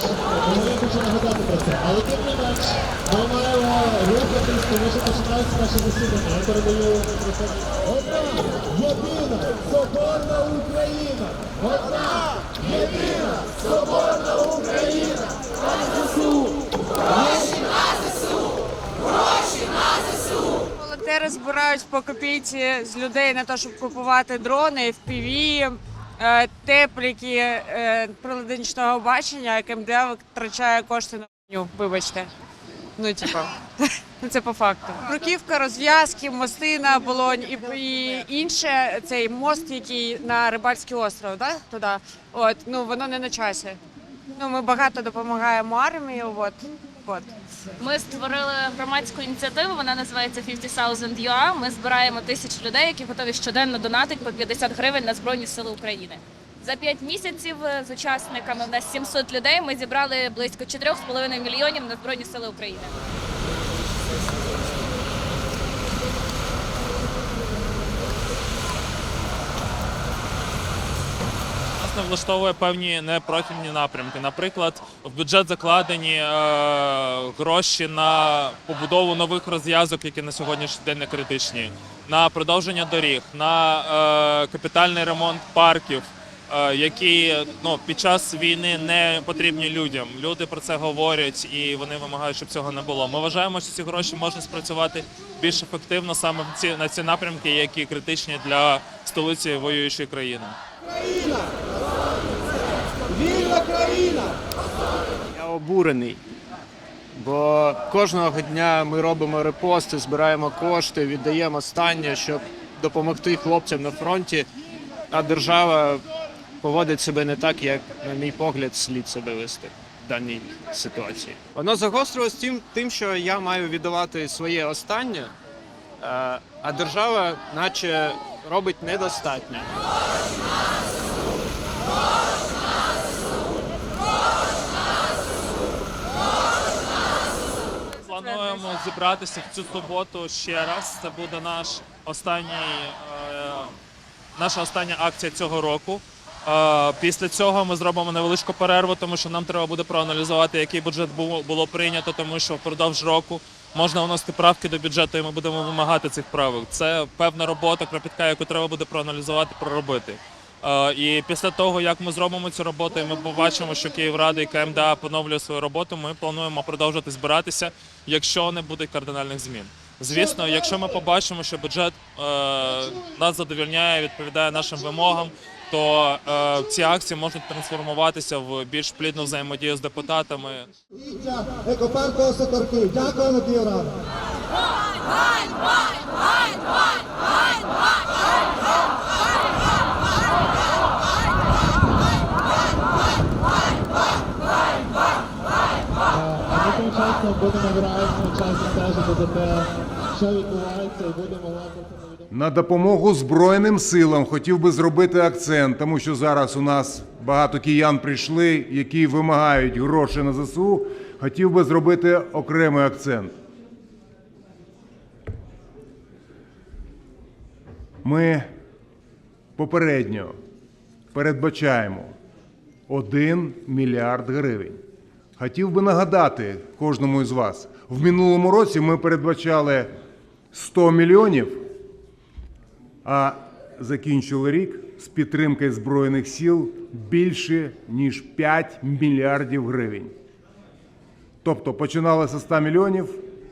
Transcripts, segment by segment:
Хочу нагадати про це. Але тим не менш, ми маємо рухатись, тому що починається наше засідання. Я передаю. Одна єдина соборна Україна! Одна єдина соборна Україна! Волонтери збирають по копійці з людей на те, щоб купувати дрони, FPV, тепліки, е, прилади нічного бачення, КМД витрачає кошти на хуйню, вибачте. Ну, типа, ну, це по факту. Бруківка, розв'язки, мости на оболонь і, і інше, цей мост, який на Рибальський остров, да? туди. От, ну, воно не на часі. Ну, ми багато допомагаємо армії, от, от. Ми створили громадську ініціативу. Вона називається 50,000 UA. Ми збираємо тисяч людей, які готові щоденно донатити по 50 гривень на збройні сили України. За 5 місяців е, з учасниками в нас 700 людей. Ми зібрали близько 4,5 мільйонів на збройні сили України. Нас не влаштовує певні непрофільні напрямки. Наприклад, в бюджет закладені е, гроші на побудову нових розв'язок, які на сьогоднішній день не критичні, на продовження доріг, на е, капітальний ремонт парків, е, які ну, під час війни не потрібні людям. Люди про це говорять і вони вимагають, щоб цього не було. Ми вважаємо, що ці гроші можна спрацювати більш ефективно саме ці, на ці напрямки, які критичні для столиці воюючої країни. Я обурений. Бо кожного дня ми робимо репости, збираємо кошти, віддаємо останнє, щоб допомогти хлопцям на фронті. А держава поводить себе не так, як, на мій погляд, слід себе вести в даній ситуації. Воно загострилось тим, тим, що я маю віддавати своє останнє, е, а держава, наче, робить недостатньо. Плануємо зібратися в цю суботу ще раз. Це буде наш останній, е, наша остання акція цього року. Е, після цього ми зробимо невеличку перерву, тому що нам треба буде проаналізувати, який бюджет було, було прийнято, тому що впродовж року можна вносити правки до бюджету, і ми будемо вимагати цих правок. Це певна робота, кропітка, яку треба буде проаналізувати, проробити. Е, І після того, як ми зробимо цю роботу, і ми побачимо, що Київрада і КМДА поновлює свою роботу, ми плануємо продовжувати збиратися, якщо не буде кардинальних змін. Звісно, якщо ми побачимо, що бюджет е, нас задовільняє, відповідає нашим вимогам, то е, ці акції можуть трансформуватися в більш плідну взаємодію з депутатами. Віття екопарку Осокорки. Дякуємо, Київрада. Часом будемо в реальному часі стежити за те, що відбувається, і будемо лайкати На допомогу Збройним силам хотів би зробити акцент, тому що зараз у нас багато киян прийшли, які вимагають гроші на ЗСУ. Хотів би зробити окремий акцент. Ми попередньо передбачаємо 1 мільярд гривень. Хотів би нагадати кожному із вас, в минулому році ми передбачали 100 мільйонів а закінчили рік з підтримкою Збройних сил більше ніж 5 мільярдів гривень. Тобто починали з 100 мільйонів,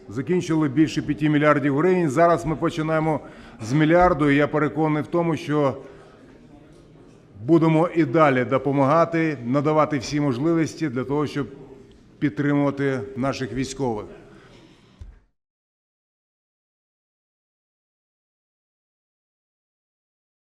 закінчили більше 5 мільярдів гривень. Зараз ми починаємо з мільярду, і я переконаний в тому, що будемо і далі допомагати, надавати всі можливості для того, щоб підтримувати наших військових.